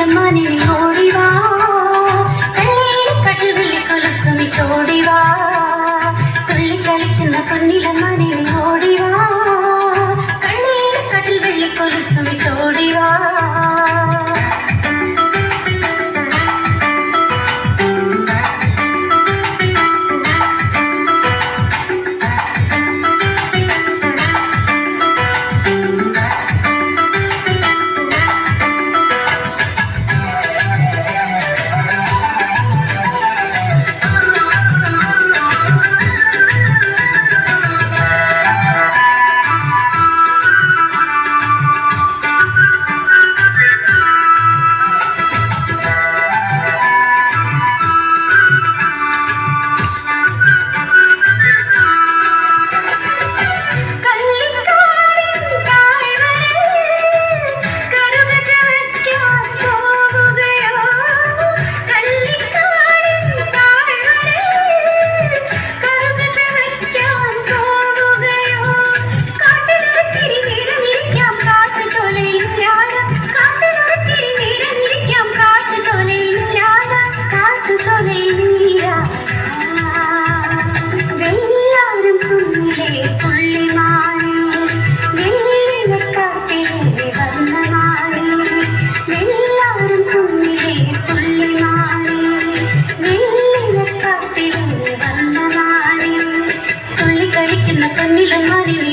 నీలమ్మని ఓడివా కటిల్ వెళ్ళి కొలుసు తోడివా తుల్లి కలిసిన పొన్నిలమ్మ கண்ணில் மாறி